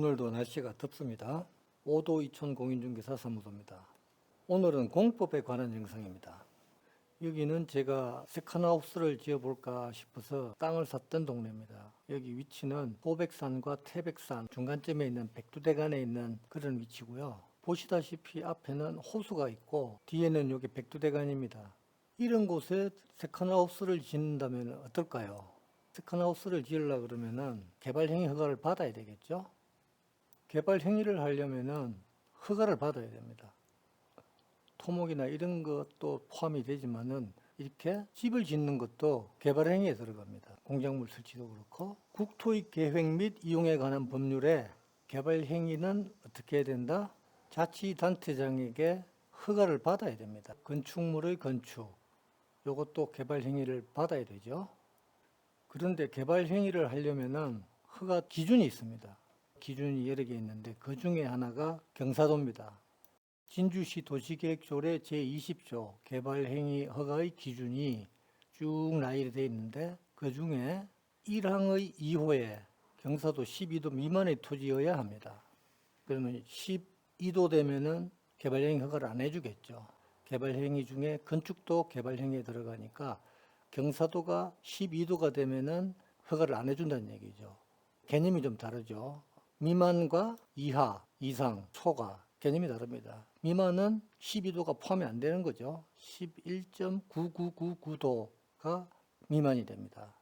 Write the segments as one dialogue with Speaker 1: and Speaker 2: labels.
Speaker 1: 오늘도 날씨가 덥습니다. 5도 이천 공인중개사 사무소입니다. 오늘은 공법에 관한 영상입니다. 여기는 제가 세컨하우스를 지어볼까 싶어서 땅을 샀던 동네입니다. 여기 위치는 호백산과 태백산 중간쯤에 있는 백두대간에 있는 그런 위치고요. 보시다시피 앞에는 호수가 있고 뒤에는 여기 백두대간입니다. 이런 곳에 세컨하우스를 짓는다면 어떨까요? 세컨하우스를 지으려 그러면은 개발행위 허가를 받아야 되겠죠? 개발 행위를 하려면은 허가를 받아야 됩니다. 토목이나 이런 것도 포함이 되지만은 이렇게 집을 짓는 것도 개발 행위에 들어갑니다. 공작물 설치도 그렇고 국토의 계획 및 이용에 관한 법률에 개발 행위는 어떻게 해야 된다? 자치단체장에게 허가를 받아야 됩니다. 건축물의 건축 요것도 개발 행위를 받아야 되죠. 그런데 개발 행위를 하려면은 허가 기준이 있습니다. 기준이 여러 개 있는데 그 중에 하나가 경사도입니다. 진주시 도시계획조례 제20조 개발행위 허가의 기준이 쭉 나열이 되어 있는데 그 중에 1항의 2호에 경사도 12도 미만의 토지여야 합니다. 그러면 12도 되면은 개발행위 허가를 안 해주겠죠. 개발행위 중에 건축도 개발행위에 들어가니까 경사도가 12도가 되면은 허가를 안 해준다는 얘기죠. 개념이 좀 다르죠. 미만과 이하, 이상, 초과 개념이 다릅니다. 미만은 12도가 포함이 안 되는 거죠. 11.9999도가 미만이 됩니다.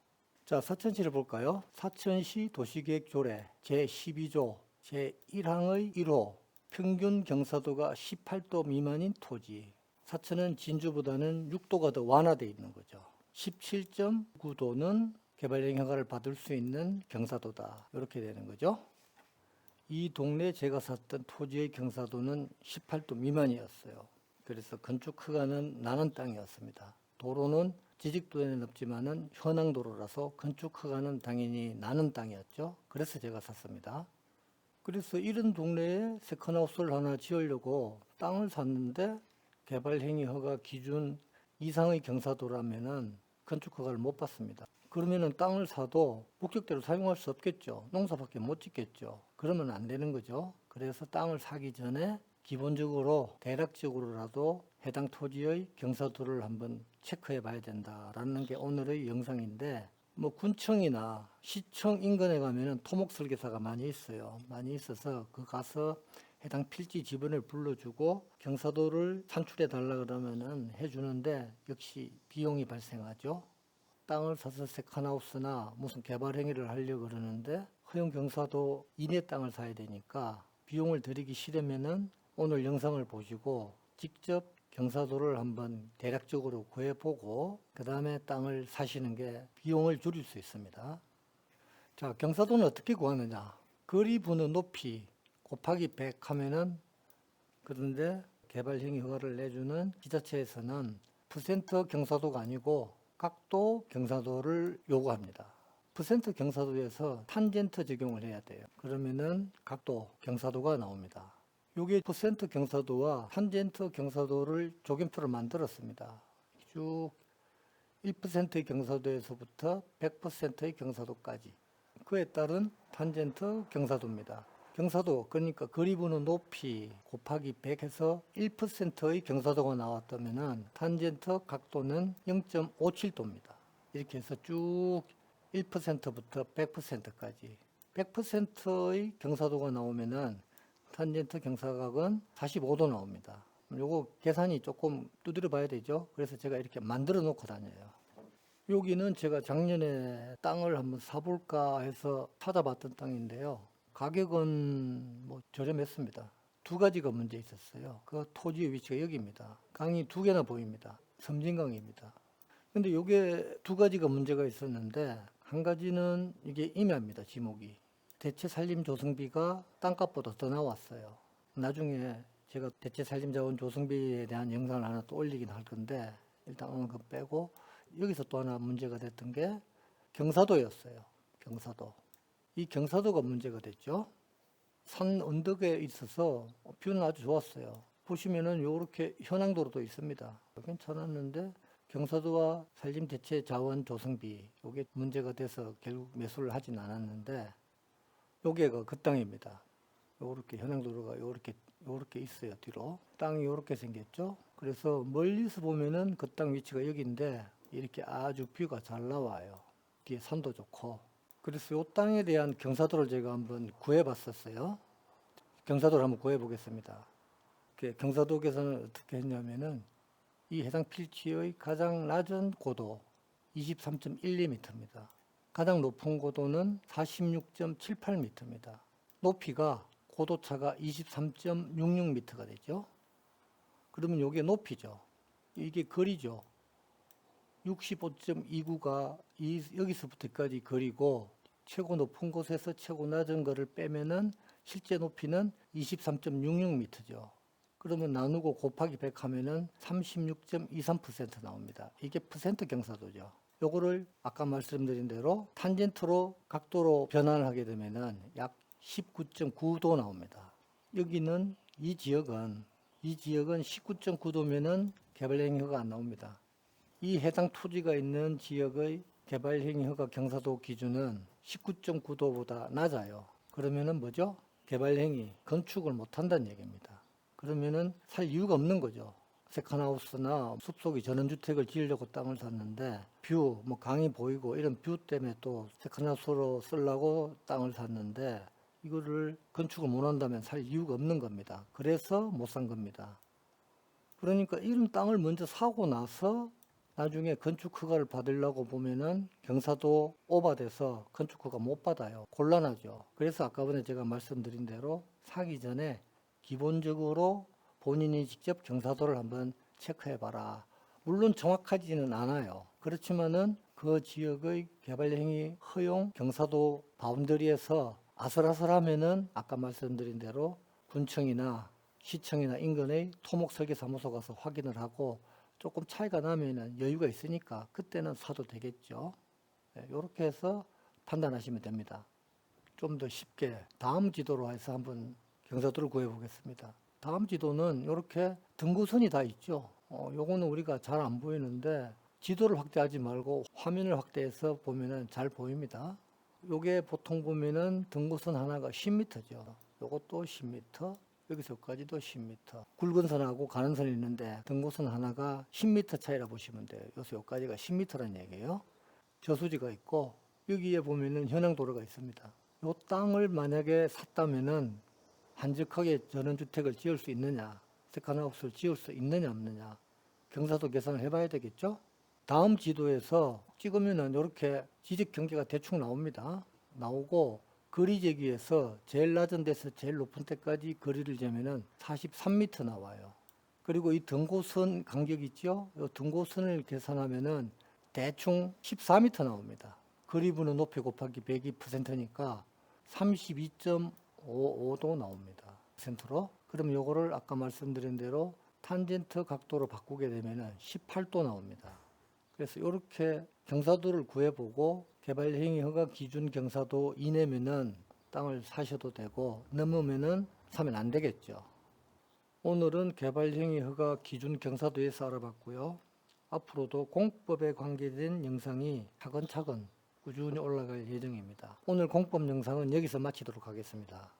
Speaker 1: 자, 사천시를 볼까요? 사천시 도시계획 조례 제12조 제1항의 1호 평균 경사도가 18도 미만인 토지. 사천은 진주보다는 6도가 더 완화되어 있는 거죠. 17.9도는 개발령 허가를 받을 수 있는 경사도다. 이렇게 되는 거죠. 이 동네 제가 샀던 토지의 경사도는 18도 미만이었어요. 그래서 건축 허가는 나는 땅이었습니다. 도로는 지직도에는 없지만은 현황도로라서 건축 허가는 당연히 나는 땅이었죠. 그래서 제가 샀습니다. 그래서 이런 동네에 세컨하우스를 하나 지으려고 땅을 샀는데 개발행위 허가 기준 이상의 경사도라면은 건축 허가를 못 받습니다. 그러면은 땅을 사도 목적대로 사용할 수 없겠죠. 농사밖에 못 짓겠죠. 그러면 안 되는 거죠. 그래서 땅을 사기 전에 기본적으로 대략적으로라도 해당 토지의 경사도를 한번 체크해 봐야 된다라는 게 오늘의 영상인데 뭐 군청이나 시청 인근에 가면은 토목 설계사가 많이 있어요. 많이 있어서 그 가서 해당 필지 지번을 불러주고 경사도를 산출해 달라 그러면은 해주는데 역시 비용이 발생하죠. 땅을 사서 세컨하우스나 무슨 개발 행위를 하려고 그러는데 허용 경사도 이내 땅을 사야 되니까 비용을 들이기 싫으면은 오늘 영상을 보시고 직접 경사도를 한번 대략적으로 구해보고 그 다음에 땅을 사시는 게 비용을 줄일 수 있습니다. 자, 경사도는 어떻게 구하느냐? 거리 분의 높이 곱하기 100 하면은 그런데 개발행위 허가를 내주는 지자체에서는 퍼센트 경사도가 아니고 각도 경사도를 요구합니다. 퍼센트 경사도에서 탄젠트 적용을 해야 돼요. 그러면은 각도 경사도가 나옵니다. 요게 퍼센트 경사도와 탄젠트 경사도를 조경표를 만들었습니다. 쭉 1%의 경사도에서부터 100%의 경사도까지. 그에 따른 탄젠트 경사도입니다. 경사도 그러니까 거리분의 높이 곱하기 100 해서 1%의 경사도가 나왔다면은 탄젠트 각도는 0.57도입니다. 이렇게 해서 쭉 1%부터 100%까지 100%의 경사도가 나오면은 탄젠트 경사각은 45도 나옵니다. 요거 계산이 조금 두드려 봐야 되죠. 그래서 제가 이렇게 만들어 놓고 다녀요. 여기는 제가 작년에 땅을 한번 사볼까 해서 찾아봤던 땅인데요. 가격은 뭐 저렴했습니다. 두 가지가 문제 있었어요. 그 토지의 위치가 여기입니다. 강이 두 개나 보입니다. 섬진강입니다. 근데 요게 두 가지가 문제가 있었는데 한 가지는 이게 임야입니다. 지목이. 대체 살림 조성비가 땅값보다 더 나왔어요. 나중에 제가 대체 살림 자원 조성비에 대한 영상을 하나 또 올리긴 할 건데 일단 오늘 그 빼고 여기서 또 하나 문제가 됐던 게 경사도였어요. 경사도. 이 경사도가 문제가 됐죠. 산 언덕에 있어서 뷰는 아주 좋았어요. 보시면은 요렇게 현황도로도 있습니다. 괜찮았는데 경사도와 산림 대체 자원 조성비 요게 문제가 돼서 결국 매수를 하진 않았는데 요게가 그 땅입니다. 요렇게 현행도로가 요렇게 요렇게 있어요 뒤로 땅이 요렇게 생겼죠 그래서 멀리서 보면은 그 땅 위치가 여기인데 이렇게 아주 뷰가 잘 나와요 뒤에 산도 좋고 그래서 요 땅에 대한 경사도를 제가 한번 구해 봤었어요 경사도를 한번 구해 보겠습니다 그 경사도 계산을 어떻게 했냐면은 이 해당 필지의 가장 낮은 고도 23.12m입니다 가장 높은 고도는 46.78m입니다 높이가 고도차가 23.66m가 되죠. 그러면 이게 높이죠. 이게 거리죠. 65.29가 이, 여기서부터까지 거리고 최고 높은 곳에서 최고 낮은 거를 빼면은 실제 높이는 23.66m죠. 그러면 나누고 곱하기 100 하면은 36.23% 나옵니다. 이게 퍼센트 경사도죠. 요거를 아까 말씀드린 대로 탄젠트로 각도로 변환을 하게 되면은 약 19.9도 나옵니다. 여기는 이 지역은 이 지역은 19.9도면은 개발 행위가 안 나옵니다. 이 해당 토지가 있는 지역의 개발 행위 허가 경사도 기준은 19.9도보다 낮아요. 그러면은 뭐죠? 개발 행위 건축을 못 한다는 얘기입니다. 그러면은 살 이유가 없는 거죠. 세컨하우스나 숲속에 전원주택을 지으려고 땅을 샀는데 뷰, 뭐 강이 보이고 이런 뷰 때문에 또 세컨하우스로 쓰려고 땅을 샀는데 이거를 건축을 못 한다면 살 이유가 없는 겁니다. 그래서 못 산 겁니다. 그러니까 이런 땅을 먼저 사고 나서 나중에 건축 허가를 받으려고 보면은 경사도 오바돼서 건축 허가 못 받아요. 곤란하죠. 그래서 아까 전에 제가 말씀드린 대로 사기 전에 기본적으로 본인이 직접 경사도를 한번 체크해 봐라. 물론 정확하지는 않아요. 그렇지만은 그 지역의 개발 행위 허용 경사도 바운더리에서 아슬아슬하면은 아까 말씀드린 대로 군청이나 시청이나 인근의 토목 설계 사무소 가서 확인을 하고 조금 차이가 나면은 여유가 있으니까 그때는 사도 되겠죠. 이렇게 해서 판단하시면 됩니다. 좀 더 쉽게 다음 지도로 해서 한번 경사도를 구해 보겠습니다. 다음 지도는 이렇게 등고선이 다 있죠. 어, 요거는 우리가 잘 안 보이는데 지도를 확대하지 말고 화면을 확대해서 보면은 잘 보입니다. 요게 보통 보면은 등고선 하나가 10m죠. 요것도 10m, 여기서 여기까지도 10m. 굵은 선하고 가는 선이 있는데 등고선 하나가 10m 차이라 보시면 돼요. 여기서 여기까지가 10m라는 얘기예요. 저수지가 있고 여기에 보면은 현행도로가 있습니다. 요 땅을 만약에 샀다면은 한적하게 전원주택을 지을 수 있느냐, 세컨하우스를 지을 수 있느냐 없느냐 경사도 계산을 해봐야 되겠죠. 다음 지도에서 찍으면은 이렇게 지적 경계가 대충 나옵니다. 나오고 거리 제기에서 제일 낮은 데서 제일 높은 데까지 거리를 재면은 43m 나와요. 그리고 이 등고선 간격 있죠? 이 등고선을 계산하면은 대충 14m 나옵니다. 거리분의 높이 곱하기 102%니까 32.55도 나옵니다. 센트로. 그럼 요거를 아까 말씀드린 대로 탄젠트 각도로 바꾸게 되면은 18도 나옵니다. 그래서 이렇게 경사도를 구해보고 개발 행위 허가 기준 경사도 이내면은 땅을 사셔도 되고 넘으면은 사면 안 되겠죠. 오늘은 개발 행위 허가 기준 경사도에서 알아봤고요. 앞으로도 공법에 관계된 영상이 차근차근 꾸준히 올라갈 예정입니다. 오늘 공법 영상은 여기서 마치도록 하겠습니다.